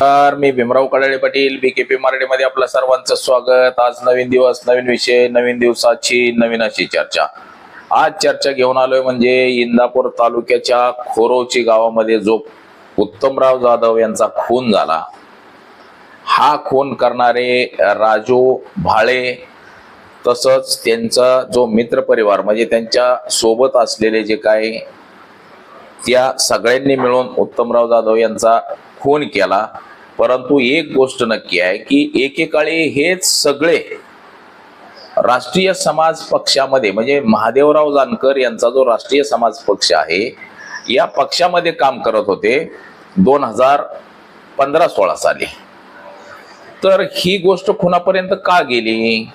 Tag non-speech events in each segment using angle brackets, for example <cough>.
तर मी भीमराव कडाळे पाटील पी मराठीमध्ये आपलं सर्वांचं स्वागत. आज नवीन दिवस नवीन विषय नवीन दिवसाची नवीन अशी चर्चा. आज चर्चा घेऊन आलोय म्हणजे इंदापूर तालुक्याच्या खोरोची गावामध्ये जो उत्तमराव जाधव यांचा खून झाला. हा खून करणारे राजू भाळे तसंच त्यांचा जो मित्र परिवार म्हणजे त्यांच्यासोबत असलेले जे काही त्या सगळ्यांनी मिळून उत्तमराव जाधव यांचा फोन केला परंतु एक गोष्ट नक्की आहे की एकेकाळी हेच सगळे राष्ट्रीय समाज पक्षामध्ये म्हणजे महादेवराव जानकर यांचा जो राष्ट्रीय समाज पक्ष आहे या पक्षामध्ये काम करत होते दोन हजार पंधरा सोळा साली. तर ही गोष्ट खुनापर्यंत का गेली?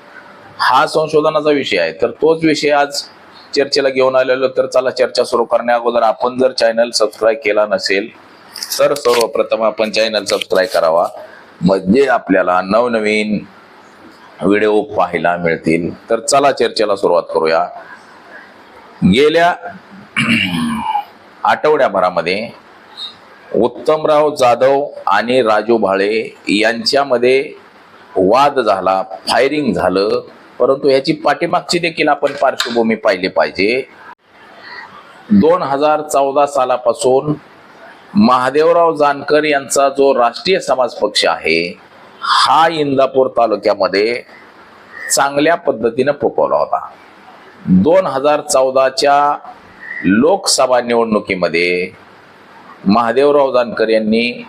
हा संशोधनाचा विषय आहे. तर तोच विषय आज चर्चेला घेऊन आलेलो. तर चला चर्चा सुरू करण्या अगोदर आपण जर चॅनल सबस्क्राईब केला नसेल तर सर्वप्रथम आपण चॅनल सबस्क्राईब करावा. म्हणजे आपल्याला नवनवीन व्हिडिओ पाहायला मिळतील. तर चला चर्चेला सुरुवात करूया. गेल्या <clears throat> आठवड्याभरामध्ये उत्तमराव जाधव आणि राजू भाळे यांच्यामध्ये वाद झाला फायरिंग झालं. परंतु याची पाठीमागची देखील आपण पार्श्वभूमी पाहिली पाहिजे. दोन हजार चौदा सालापासून महादेवराव जानकर यांचा जो राष्ट्रीय समाज पक्ष आहे हा इंदापूर तालुक्यामध्ये चांगल्या पद्धतीनं पोपवला होता. दोन हजार चौदाच्या लोकसभा निवडणुकीमध्ये महादेवराव जानकर यांनी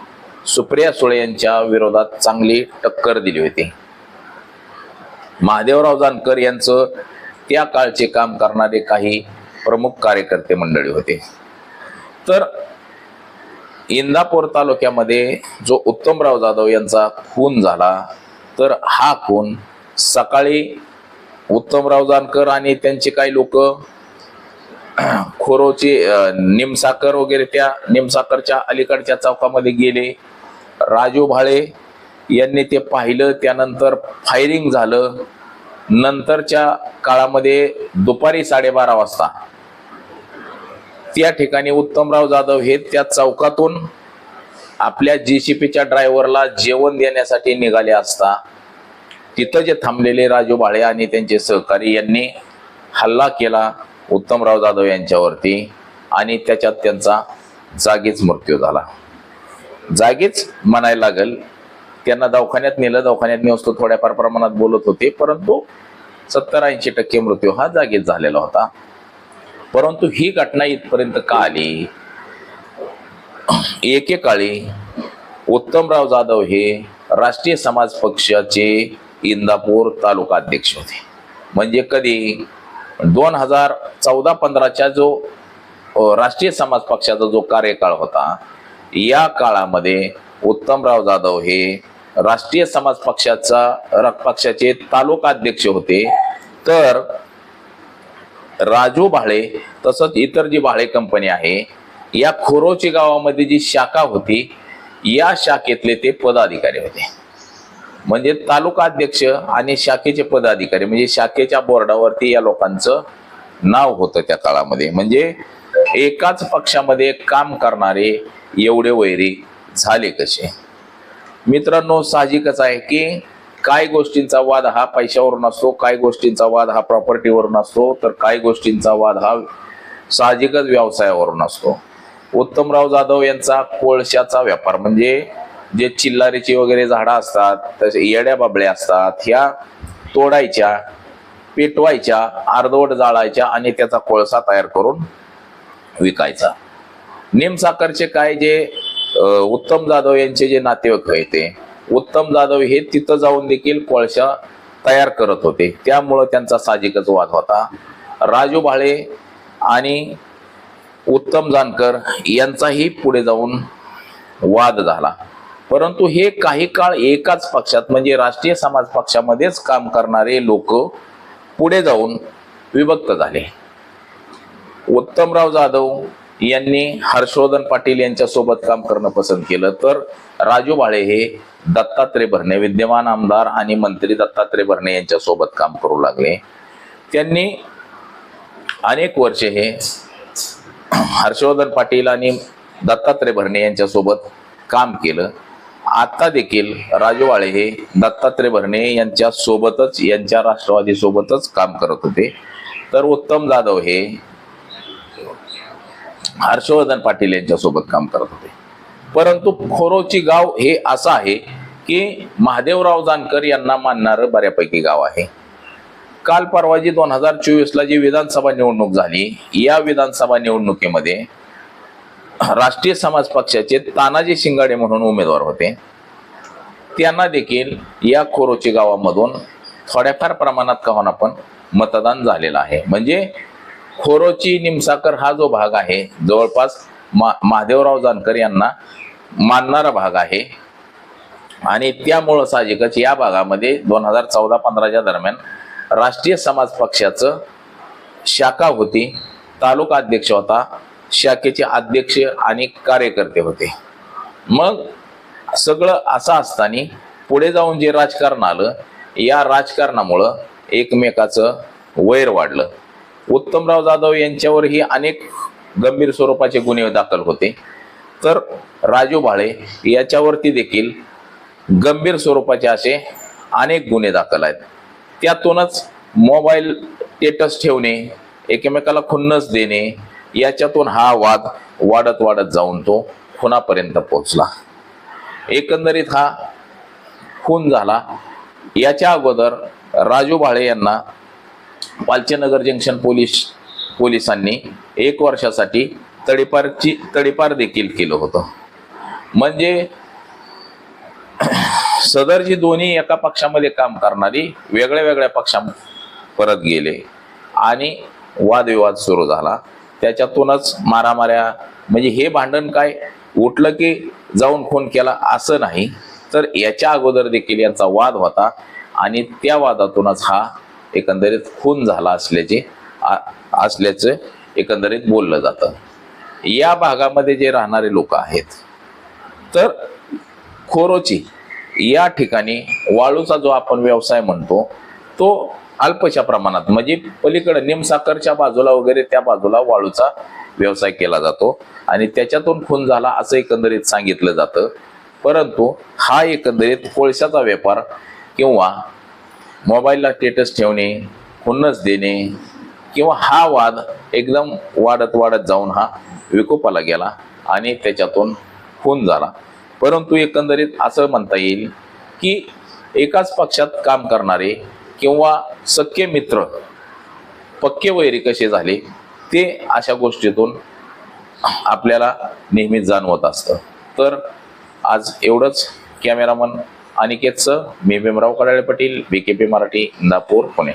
सुप्रिया सुळे यांच्या विरोधात चांगली टक्कर दिली होती. महादेवराव जानकर यांचं त्या काळचे काम करणारे काही प्रमुख कार्यकर्ते मंडळी होते. तर इंदापूर तालुक्यामध्ये जो उत्तमराव जाधव यांचा खून झाला तर हा खून सकाळी उत्तमराव जानकर आणि त्यांचे काही लोक <clears throat> खोरोची निमसाकर वगैरे त्या निमसाकरच्या अलीकडच्या चौकामध्ये गेले. राजू भाळे यांनी ते पाहिलं त्यानंतर फायरिंग झालं. नंतरच्या काळामध्ये दुपारी साडेबारा वाजता त्या ठिकाणी उत्तमराव जाधव हे त्या चौकातून आपल्या जेसीपीच्या ड्रायव्हरला जेवण देण्यासाठी निघाले असता तिथं जे थांबलेले राजू भाळे आणि त्यांचे सहकारी यांनी हल्ला केला उत्तमराव जाधव यांच्यावरती आणि त्याच्यात त्यांचा जागीच मृत्यू झाला. जागीच म्हणायला लागल त्यांना दवाखान्यात नेलं दवाखान्यात नेवस्तो थोड्याफार प्रमाणात बोलत होते परंतु सत्तर ऐंशी टक्के मृत्यू हा जागीच झालेला होता. परंतु ही घटना इथपर्यंत का आली? एकेकाळी उत्तमराव जाधव हे राष्ट्रीय समाज पक्षाचे इंदापूर तालुका अध्यक्ष होते. म्हणजे कधी? दोन हजार चौदा पंधराच्या जो राष्ट्रीय समाज पक्षाचा जो कार्यकाळ होता या काळामध्ये उत्तमराव जाधव हे राष्ट्रीय समाज पक्षाचा पक्षाचे तालुका अध्यक्ष होते. तर राजू भाळे तसंच इतर जी भाळे कंपनी आहे या खोरोची गावामध्ये जी शाखा होती या शाखेतले ते पदाधिकारी होते. म्हणजे तालुका अध्यक्ष आणि शाखेचे पदाधिकारी म्हणजे शाखेच्या बोर्डावरती या लोकांचं नाव होतं त्या काळामध्ये. म्हणजे एकाच पक्षामध्ये काम करणारे एवढे वैरी झाले कसे? मित्रांनो साहजिकच आहे की काय गोष्टींचा वाद हा पैशावरून असतो काय गोष्टींचा वाद हा प्रॉपर्टीवरून असतो तर काय गोष्टींचा वाद हा साहजिकच व्यवसायावरून असतो. उत्तमराव जाधव यांचा कोळशाचा व्यापार म्हणजे जे चिल्लारीची वगैरे झाडं असतात तसे येड्या बाबळ्या असतात ह्या तोडायच्या पेटवायच्या अर्धवट जाळायच्या आणि त्याचा कोळसा तयार करून विकायचा. निमसाकरचे काय जे उत्तम जाधव यांचे जे नातेवाईक होते उत्तम जाधव हे तिथं जाऊन देखील कोळशा तयार करत होते. त्यामुळं त्यांचा साहजिकच वाद होता. राजू भाळे आणि उत्तम जानकर यांचाही पुढे जाऊन वाद झाला. परंतु हे काही काळ एकाच पक्षात म्हणजे राष्ट्रीय समाज पक्षामध्येच काम करणारे लोक पुढे जाऊन विभक्त झाले. उत्तमराव जाधव यांनी हर्षवर्धन पाटील यांच्यासोबत काम करणं पसंत केलं. तर राजू भाळे हे दत्तात्रय भरणे विद्यमान आमदार आणि मंत्री दत्तात्रय भरणे यांच्यासोबत काम करू लागले. त्यांनी अनेक वर्षे हे हर्षवर्धन पाटील आणि दत्तात्रय भरणे यांच्यासोबत काम केलं. आता देखील राजू वाळे हे दत्तात्रय भरणे यांच्या सोबतच यांच्या राष्ट्रवादी सोबतच काम करत होते. तर उत्तम जाधव हे हर्षवर्धन पाटील यांच्यासोबत काम करत होते. परंतु खोरोची गाव हे असं आहे की महादेवराव जानकर यांना मानणारं बऱ्यापैकी गाव आहे. काल परवा जी दोन हजार चोवीसला जी विधानसभा निवडणूक झाली या विधानसभा निवडणुकीमध्ये राष्ट्रीय समाज पक्षाचे तानाजी शिंगाडे म्हणून उमेदवार होते. त्यांना देखील या खोरोची गावामधून थोड्याफार प्रमाणात का आपण पण मतदान झालेलं आहे. म्हणजे खोरोची निमसाकर हा जो भाग आहे जवळपास मा महादेवराव जानकर यांना मानणारा भाग आहे. आणि त्यामुळं साहजिकच या भागामध्ये दोन हजार चौदा पंधराच्या दरम्यान राष्ट्रीय समाज पक्षाचं शाखा होती तालुका अध्यक्ष होता शाखेचे अध्यक्ष आणि कार्यकर्ते होते. मग सगळं असं असताना पुढे जाऊन जे राजकारण आलं या राजकारणामुळं एकमेकाचं वैर वाढलं. उत्तमराव जाधव यांच्यावरही अनेक गंभीर स्वरूपाचे गुन्हे दाखल होते. तर राजू भाळे याच्यावरती देखील गंभीर स्वरूपाचे असे अनेक गुन्हे दाखल आहेत. त्यातूनच मोबाईल स्टेटस ठेवणे एकमेकाला खुन्नस देणे याच्यातून हा वाद वाढत वाढत जाऊन तो खुनापर्यंत पोहोचला. एकंदरीत हा खून झाला. याच्या अगोदर राजू भाळे यांना पालचेनगर जंक्शन पोलीस पोलिसांनी एक वर्षासाठी तडीपारची तडीपार देखील केलं होतं. म्हणजे सदर जी दोन्ही एका पक्षामध्ये काम करणारी वेगळ्या वेगळ्या पक्षा परत गेले आणि वादविवाद सुरू झाला. त्याच्यातूनच मारामाऱ्या म्हणजे हे भांडण काय उठलं की जाऊन खून केला असं नाही तर याच्या अगोदर देखील यांचा वाद होता आणि त्या वादातूनच हा एकंदरीत खून झाला असल्याचे आ- असल्याचं एकंदरीत बोललं जातं. या भागामध्ये जे राहणारे लोक आहेत तर खोरोची या ठिकाणी वाळूचा जो आपण व्यवसाय म्हणतो तो अल्पशा प्रमाणात म्हणजे पलीकडे निमसाकरच्या बाजूला वगैरे त्या बाजूला वाळूचा व्यवसाय केला जातो आणि त्याच्यातून खून झाला असं एकंदरीत सांगितलं जातं. परंतु हा एकंदरीत कोळशाचा व्यापार किंवा मोबाईलला स्टेटस ठेवणे खुन्नस देणे किंवा हा वाद एकदम वाढत वाढत जाऊन हा विकोपाला गेला आणि त्याच्यातून खून झाला. परंतु एकंदरीत असं म्हणता येईल की एकाच पक्षात काम करणारे किंवा सख्य मित्र पक्के वैरी कसे झाले ते अशा गोष्टीतून आपल्याला नेहमीच जाणवत असतं. तर आज एवढंच. कॅमेरामन अनिकेतचं मी Bhimrao Kadale Patil B K P Marathi Nagpur Pune.